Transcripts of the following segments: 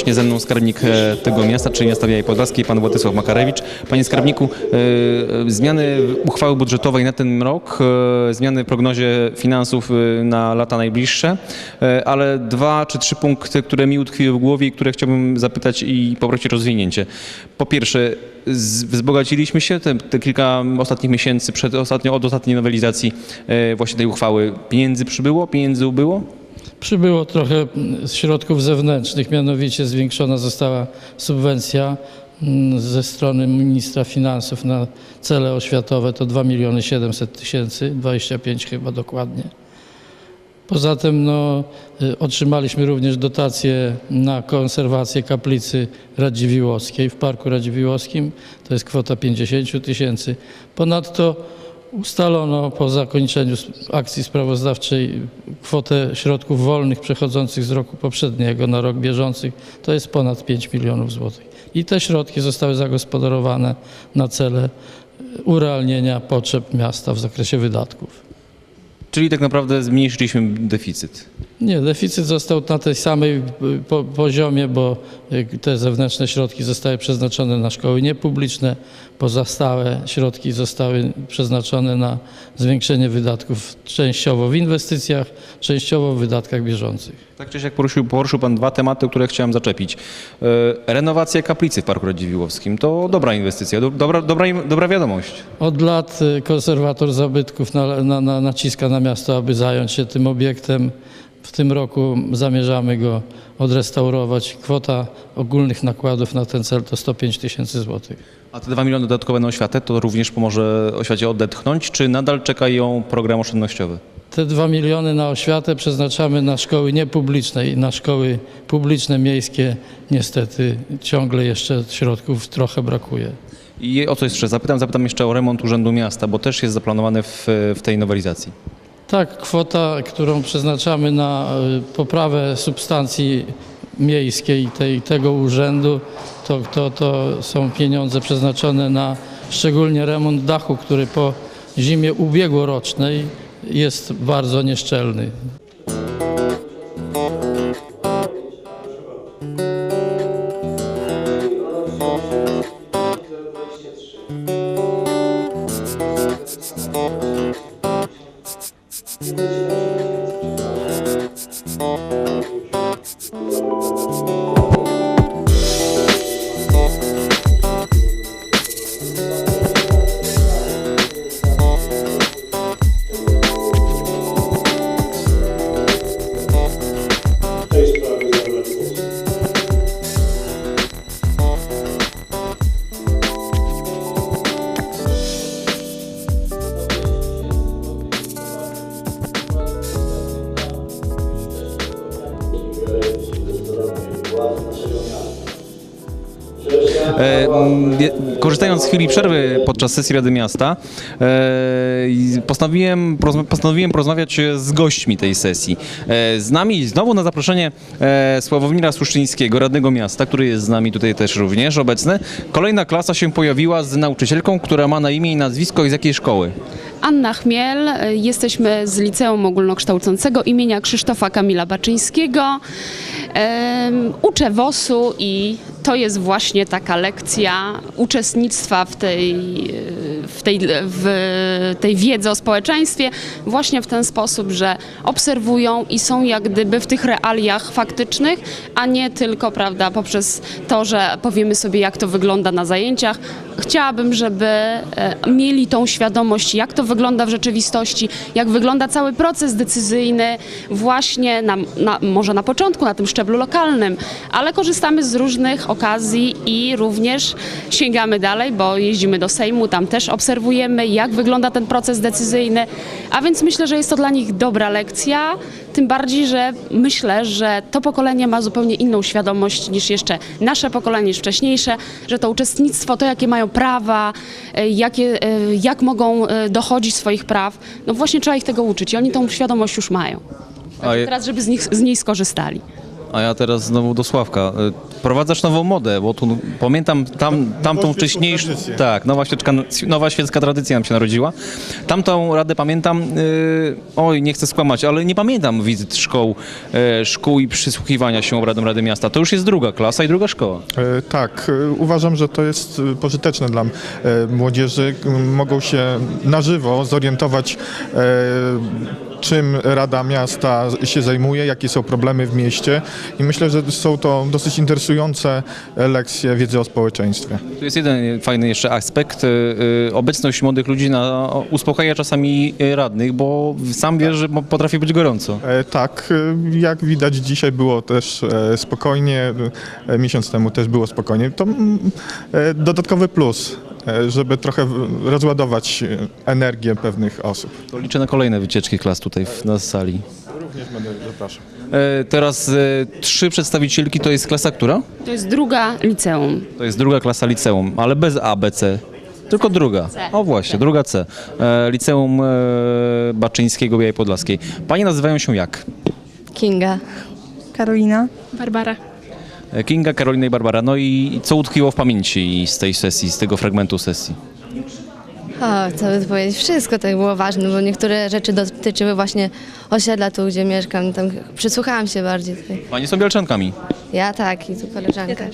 Właśnie ze mną skarbnik e, tego miasta, czyli miasta Białej Podlaskiej, pan Władysław Makarewicz. Panie skarbniku, e, e, zmiany uchwały budżetowej na ten rok, zmiany w prognozie finansów na lata najbliższe, ale dwa czy trzy punkty, które mi utkwiły w głowie i które chciałbym zapytać i poprosić rozwinięcie. Po pierwsze, wzbogaciliśmy się te, te kilka ostatnich miesięcy przed ostatnio, od ostatniej nowelizacji właśnie tej uchwały. Pieniędzy przybyło, pieniędzy ubyło? Przybyło trochę środków zewnętrznych, mianowicie zwiększona została subwencja mm, ze strony ministra finansów na cele oświatowe, to 2 miliony 700 tysięcy, 25 chyba dokładnie. Poza tym no, y, otrzymaliśmy również dotację na konserwację kaplicy Radziwiłłowskiej w Parku Radziwiłłowskim, to jest kwota 50 tysięcy. Ponadto ustalono po zakończeniu akcji sprawozdawczej kwotę środków wolnych przechodzących z roku poprzedniego na rok bieżący, to jest ponad 5 milionów złotych. I te środki zostały zagospodarowane na cele y, urealnienia potrzeb miasta w zakresie wydatków. Czyli tak naprawdę zmniejszyliśmy deficyt. Nie, deficyt został na tej samej y, po, poziomie, bo y, te zewnętrzne środki zostały przeznaczone na szkoły niepubliczne, pozostałe środki zostały przeznaczone na zwiększenie wydatków częściowo w inwestycjach, częściowo w wydatkach bieżących. Tak czy siak poruszył, poruszył Pan dwa tematy, które chciałem zaczepić. E, renowacja kaplicy w Parku Radziwiłłowskim to dobra inwestycja, do, dobra, dobra, dobra wiadomość. Od lat y, konserwator zabytków na, na, na, naciska na miasto, aby zająć się tym obiektem. W tym roku zamierzamy go odrestaurować. Kwota ogólnych nakładów na ten cel to 105 tysięcy złotych. A te dwa miliony dodatkowe na oświatę to również pomoże oświacie odetchnąć, czy nadal czeka ją program oszczędnościowy? Te 2 miliony na oświatę przeznaczamy na szkoły niepubliczne i na szkoły publiczne miejskie. Niestety ciągle jeszcze środków trochę brakuje. I o co jeszcze zapytam? Zapytam jeszcze o remont Urzędu Miasta, bo też jest zaplanowany w, w tej nowelizacji. Tak, kwota, którą przeznaczamy na y, poprawę substancji miejskiej tej, tego urzędu, to, to, to są pieniądze przeznaczone na szczególnie remont dachu, który po zimie ubiegłorocznej jest bardzo nieszczelny. w korzystając z chwili przerwy podczas sesji Rady Miasta, e, postanowiłem, postanowiłem porozmawiać z gośćmi tej sesji. E, z nami znowu na zaproszenie e, Sławomira Suszczyńskiego, radnego miasta, który jest z nami tutaj też również obecny. Kolejna klasa się pojawiła z nauczycielką, która ma na imię i nazwisko i z jakiej szkoły? Anna Chmiel, jesteśmy z Liceum Ogólnokształcącego imienia Krzysztofa Kamila Baczyńskiego. Em, Uczę WOS-u i to jest właśnie taka lekcja uczestnictwa w tej, w tej, w tej wiedzy o społeczeństwie właśnie w ten sposób, że obserwują i są jak gdyby w tych realiach faktycznych, a nie tylko prawda, poprzez to, że powiemy sobie jak to wygląda na zajęciach. Chciałabym, żeby e, mieli tą świadomość, jak to wygląda w rzeczywistości, jak wygląda cały proces decyzyjny właśnie na, na, może na początku, na tym szczeblu lokalnym, ale korzystamy z różnych okazji i również sięgamy dalej, bo jeździmy do Sejmu, tam też obserwujemy, jak wygląda ten proces decyzyjny, a więc myślę, że jest to dla nich dobra lekcja, Tym bardziej, że myślę, że to pokolenie ma zupełnie inną świadomość niż jeszcze nasze pokolenie, niż wcześniejsze, że to uczestnictwo, to jakie mają prawa, e, jakie, e, jak mogą e, dochodzić swoich praw, no właśnie trzeba ich tego uczyć i oni tą świadomość już mają. Teraz, żeby z, nich, z niej skorzystali. A ja teraz znowu do Sławka. Y, Prowadzasz nową modę, bo tu pamiętam tam, tamtą wcześniejszą. tradycję. Tak, nowa, świeczka, nowa świecka tradycja nam się narodziła. Tamtą radę pamiętam, y, oj, nie chcę skłamać, ale nie pamiętam wizyt szkoł, y, szkół i przysłuchiwania się obradom Rady Miasta. To już jest druga klasa i druga szkoła. E, Tak, e, uważam, że to jest e, pożyteczne dla młodzieży. Mogą się na żywo zorientować, czym Rada Miasta się zajmuje, jakie są problemy w mieście i myślę, że są to dosyć interesujące lekcje wiedzy o społeczeństwie. Tu jest jeden fajny jeszcze aspekt. y, y, Obecność młodych ludzi na, uspokaja czasami y, radnych, bo sam wiesz, że potrafi być gorąco. E, Tak, e, jak widać dzisiaj było też e, spokojnie, e, miesiąc temu też było spokojnie. To mm, dodatkowy plus, żeby trochę rozładować e, energię pewnych osób. To liczę na kolejne wycieczki klas tutaj w, na sali. Również będę zapraszał. E, teraz e, trzy przedstawicielki to jest klasa która? To jest druga liceum. To jest druga klasa liceum, ale bez A, B, C. Tylko druga. O właśnie, druga C. E, liceum e, Baczyńskiego Białej Podlaskiej. Panie nazywają się jak? Kinga. Karolina. Barbara. E, Kinga, Karolina i Barbara. No i co utkwiło w pamięci z tej sesji, z tego fragmentu sesji? O, co by powiedzieć, wszystko tak było ważne, bo niektóre rzeczy dotyczyły właśnie osiedla tu, gdzie mieszkam. Tam przysłuchałam się bardziej tutaj. Panie są Bielczanami. Ja tak i tu koleżanka.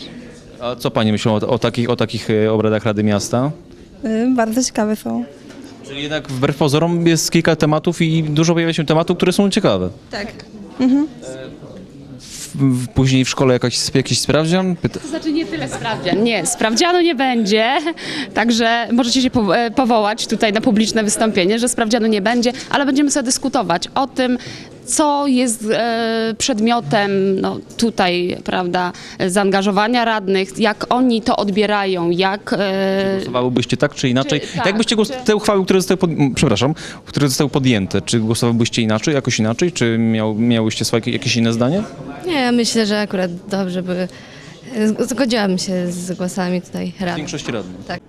A co Panie myślą o, o, takich, o takich e, obradach Rady Miasta? Y, bardzo ciekawe są. Czyli jednak wbrew pozorom jest kilka tematów i dużo pojawia się tematów, które są ciekawe. Tak. W, w, później w szkole jakaś, jakiś sprawdzian? Pyta, To znaczy nie tyle sprawdzian. Nie, sprawdzianu nie będzie, także możecie się e, powołać tutaj na publiczne wystąpienie, że sprawdzianu nie będzie, ale będziemy sobie dyskutować o tym, co jest e, przedmiotem no, tutaj, prawda, zaangażowania radnych, jak oni to odbierają, jak... E, Głosowałybyście tak czy inaczej? Czy- tak, Jak byście głos- czy- te uchwały, które zostały, pod, przepraszam, które zostały podjęte, czy głosowałbyście inaczej, jakoś inaczej, czy miał, miałyście swoje jakieś inne zdanie? Nie, ja myślę, że akurat dobrze by... Zgodziłam się z głosami tutaj rady. Większość radnych. Tak.